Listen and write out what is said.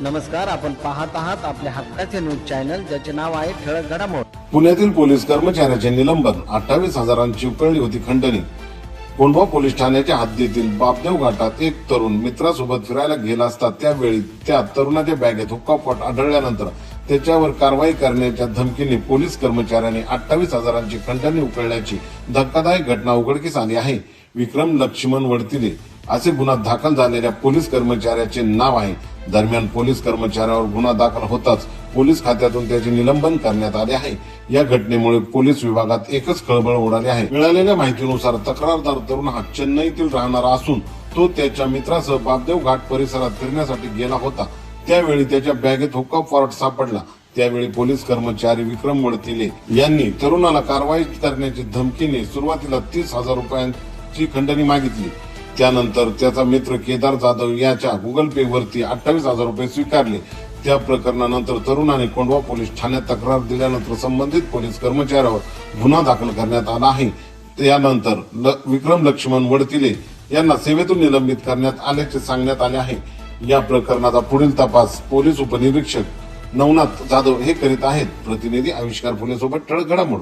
नमस्कार आपण पाहत आहात आपल्या हक्काचे न्यूज चॅनल ज्याचे नाव आहे ठळक घडामोड. पुण्यातील पोलीस कर्मचाऱ्याचे निलंबन अठ्ठावीस हजारांची उकळली होती खंडणी. कोंढवा पोलीस ठाण्याच्या हद्दीतील बापदेव घाटात एक तरुण मित्रासोबत फिरायला गेला असता त्यावेळी त्या तरुणाच्या बॅगेत हुक्कापॉट आढळल्यानंतर त्याच्यावर कारवाई करण्याच्या धमकीने पोलीस कर्मचाऱ्याने अठ्ठावीस हजारांची खंडणी उकळल्याची धक्कादायक घटना उघडकीस आली आहे. विक्रम लक्ष्मण वडतिले असे गुन्हा दाखल झालेल्या पोलीस कर्मचाऱ्याचे नाव आहे. दरम्यान पोलीस कर्मचाऱ्यावर गुन्हा दाखल होताच पोलीस खात्यातून त्याचे निलंबन करण्यात आले आहे. या घटनेमुळे पोलीस विभागात एकच खळबळ उडाली आहे. मिळालेल्या माहितीनुसार तक्रारदार तरुण हा चेन्नईतील राहणारा असून तो त्याच्या मित्रासह बापदेव घाट परिसरात फिरण्यासाठी गेला होता. त्यावेळी त्याच्या बॅगेत हुक्का फॉरट सापडला. त्यावेळी पोलीस कर्मचारी विक्रम वडतिले यांनी तरुणाला कारवाई करण्याची धमकीने सुरुवातीला तीस हजार रुपयांची खंडणी मागितली. त्यानंतर त्याचा मित्र केदार जाधव याच्या गुगल पे वरती अठ्ठावीस हजार रुपये स्वीकारले. त्या प्रकरणानंतर तरुणाने कोंढवा पोलीस ठाण्यात तक्रार दिल्यानंतर संबंधित पोलीस कर्मचाऱ्यावर गुन्हा दाखल करण्यात आला आहे. त्यानंतर ल- विक्रम लक्ष्मण वडतिले यांना सेवेतून निलंबित करण्यात आल्याचे सांगण्यात आले आहे. या प्रकरणाचा पुढील तपास पोलीस उपनिरीक्षक नवनाथ जाधव हे करीत आहेत. प्रतिनिधी आविष्कार पुणे सोबत ठळक घडामोड.